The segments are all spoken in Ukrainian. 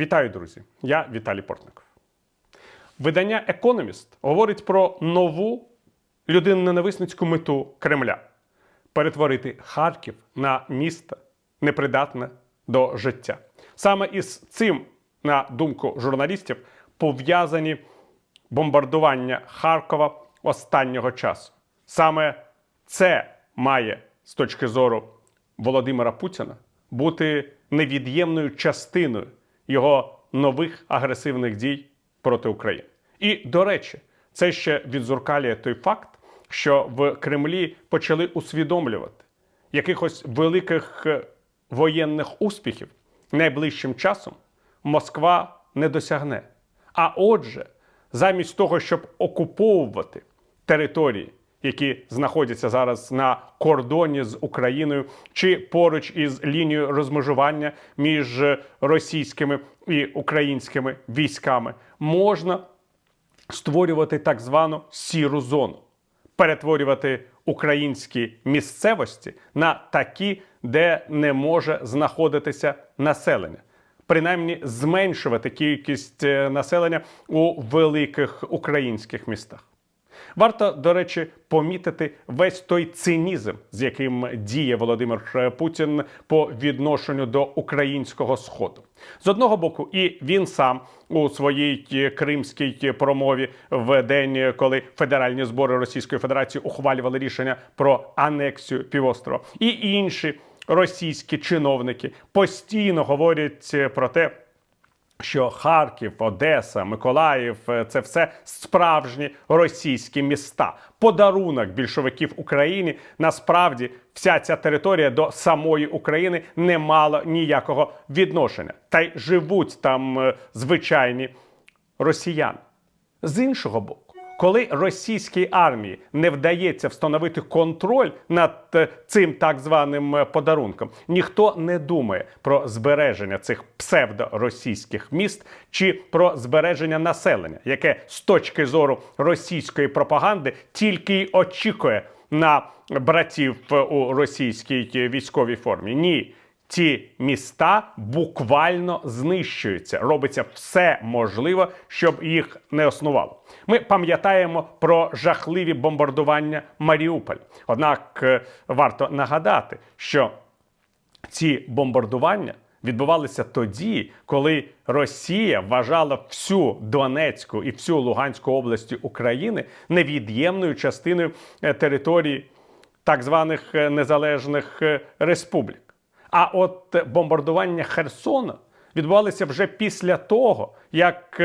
Вітаю, друзі! Я Віталій Портников. Видання Economist говорить про нову людиноненависницьку мету Кремля перетворити Харків на місто непридатне до життя. Саме із цим, на думку журналістів, пов'язані бомбардування Харкова останнього часу. Саме це має з точки зору Володимира Путіна бути невід'ємною частиною його нових агресивних дій проти України. І до речі, це ще відзуркалює той факт, що в Кремлі почали усвідомлювати якихось великих е, воєнних успіхів найближчим часом Москва не досягне. А отже, замість того, щоб окуповувати території, які знаходяться зараз на кордоні з Україною чи поруч із лінією розмежування між російськими і українськими військами, можна створювати так звану сіру зону, перетворювати українські місцевості на такі, де не може знаходитися населення. Принаймні зменшувати кількість е, населення у великих українських містах. Варто, до речі, помітити весь той цинізм, з яким діє Володимир Путін по відношенню до українського сходу. З одного боку, і він сам у своїй кримській промові в день, коли федеральні збори Російської Федерації ухвалювали рішення про анексію півострова, і інші російські чиновники постійно говорять про те що Харків, Одеса, Миколаїв це все справжні російські міста. Подарунок більшовиків Україні. Насправді, вся ця територія до самої України не мала ніякого відношення. Та й живуть там е, звичайні росіяни. З іншого боку. Коли російській армії не вдається встановити контроль над е, цим так званим е, подарунком, ніхто не думає про збереження цих псевдоросійських міст чи про збереження населення, яке з точки зору російської пропаганди тільки й очікує на братів е, у російській військовій формі. Ні. Ці міста буквально знищуються. Робиться все можливе, щоб їх не існувало. Ми пам'ятаємо про жахливі бомбардування Маріуполь. Однак е, варто нагадати, що ці бомбардування відбувалися тоді, коли Росія вважала всю Донецьку і всю Луганську області України невід'ємною частиною е, території так званих е, незалежних республік. А от бомбардування Херсона відбувалися вже після того, як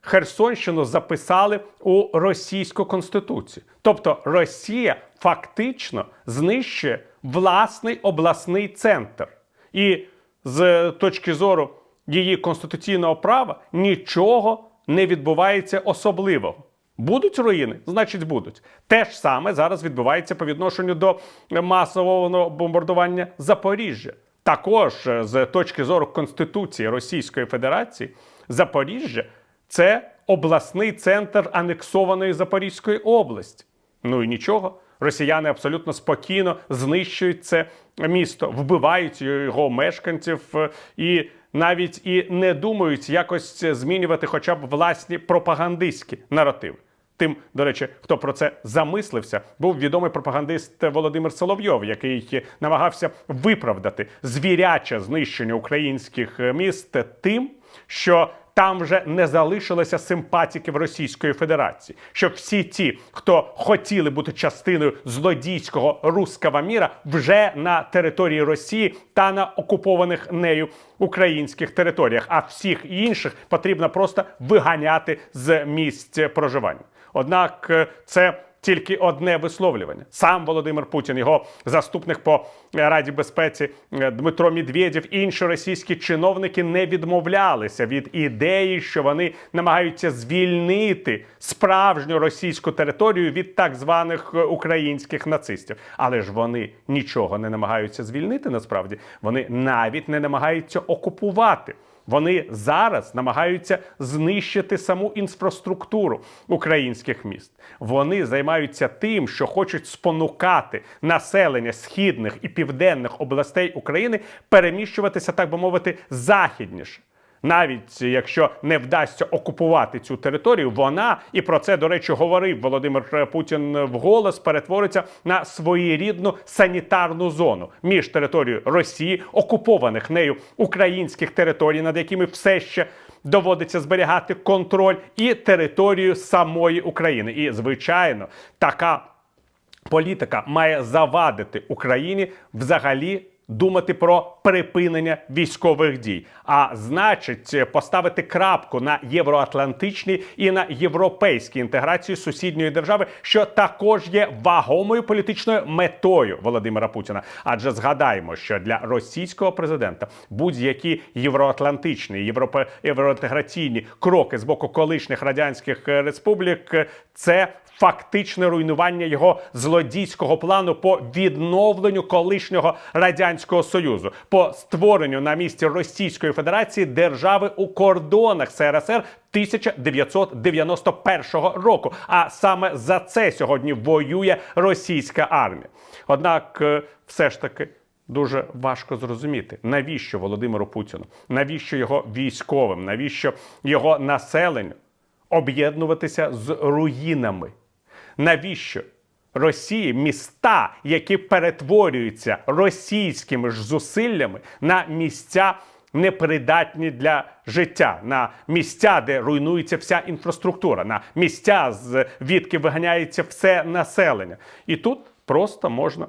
Херсонщину записали у російську конституцію. Тобто Росія фактично знищує власний обласний центр. І з точки зору її конституційного права нічого не відбувається особливого. Будуть руїни, значить будуть. Те ж саме зараз відбувається по відношенню до масового бомбардування Запоріжжя. Також з точки зору Конституції Російської Федерації Запоріжжя це обласний центр анексованої Запорізької області. Ну і нічого. Росіяни абсолютно спокійно знищують це місто, вбивають його мешканців і навіть і не думають якось змінювати, хоча б власні пропагандистські наративи. Тим, до речі, хто про це замислився, був відомий пропагандист Володимир Соловйов, який намагався виправдати звіряче знищення українських міст тим, що там вже не залишилося симпатіків Російської Федерації. Що всі ті, хто хотіли бути частиною злодійського руского міра, вже на території Росії та на окупованих нею українських територіях, а всіх інших потрібно просто виганяти з місць проживання. Однак е, це тільки одне висловлювання. Сам Володимир Путін, його заступник по Раді безпеці е, Дмитро Медведєв, інші російські чиновники не відмовлялися від ідеї, що вони намагаються звільнити справжню російську територію від так званих е, українських нацистів. Але ж вони нічого не намагаються звільнити. Насправді вони навіть не намагаються окупувати. Вони зараз намагаються знищити саму інфраструктуру українських міст. Вони займаються тим, що хочуть спонукати населення східних і південних областей України переміщуватися, так би мовити, західніше. Навіть якщо не вдасться окупувати цю територію, вона і про це до речі говорив Володимир Путін вголос, перетвориться на своєрідну санітарну зону між територією Росії, окупованих нею українських територій, над якими все ще доводиться зберігати контроль, і територією самої України. І звичайно, така політика має завадити Україні взагалі. Думати про припинення військових дій, а значить, поставити крапку на євроатлантичній і на європейській інтеграції сусідньої держави, що також є вагомою політичною метою Володимира Путіна. Адже згадаємо, що для російського президента будь-які євроатлантичні європе євроінтеграційні кроки з боку колишніх радянських республік це фактичне руйнування його злодійського плану по відновленню колишнього радянського союзу, по створенню на місці Російської Федерації держави у кордонах СРСР 1991 року. А саме за це сьогодні воює російська армія. Однак, е, все ж таки. Дуже важко зрозуміти, навіщо Володимиру Путіну, навіщо його військовим, навіщо його населенню об'єднуватися з руїнами. Навіщо Росії міста, які перетворюються російськими ж зусиллями на місця непридатні для життя, на місця, де руйнується вся інфраструктура, на місця, звідки виганяється все населення? І тут просто можна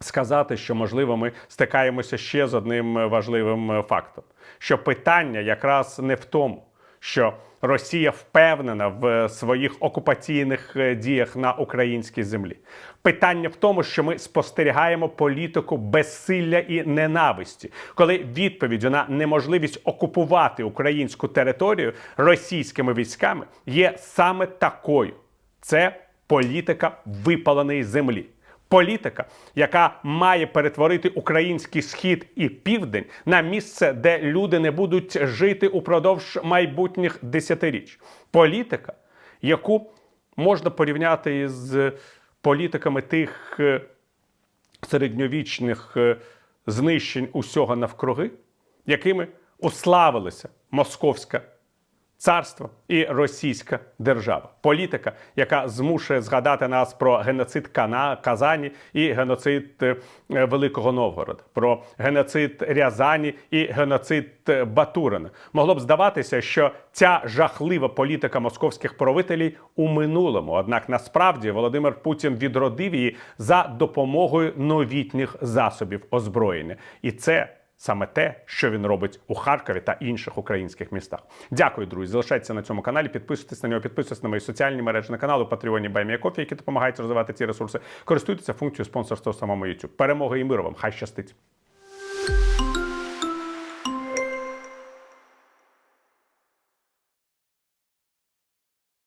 сказати, що можливо ми стикаємося ще з одним важливим фактом: що питання якраз не в тому, що Росія впевнена в своїх окупаційних е, діях на українській землі. Питання в тому, що ми спостерігаємо політику безсилля і ненависті, коли відповіддю на неможливість окупувати українську територію російськими військами є саме такою: це політика випаленої землі. Політика, яка має перетворити український схід і південь на місце, де люди не будуть жити упродовж майбутніх десятиріч. Політика, яку можна порівняти із політиками тих е, середньовічних е, знищень усього навкруги, якими уславилися московська царство і російська держава. Політика, яка змушує згадати нас про геноцид Кана, Казані і геноцид е, Великого Новгорода, про геноцид Рязані і геноцид е, Батурина. Могло б здаватися, що ця жахлива політика московських правителів у минулому. Однак насправді Володимир Путін відродив її за допомогою новітніх засобів озброєння, і це. Саме те, що він робить у Харкові та інших українських містах. Дякую, друзі. Залишайтеся на цьому каналі. Підписуйтесь на нього, підписуйтесь на мої соціальні мережі на канал у Патреоні Баймія які допомагають розвивати ці ресурси. Користуйтеся функцією спонсорства самому YouTube. Перемоги і миру вам! Хай щастить!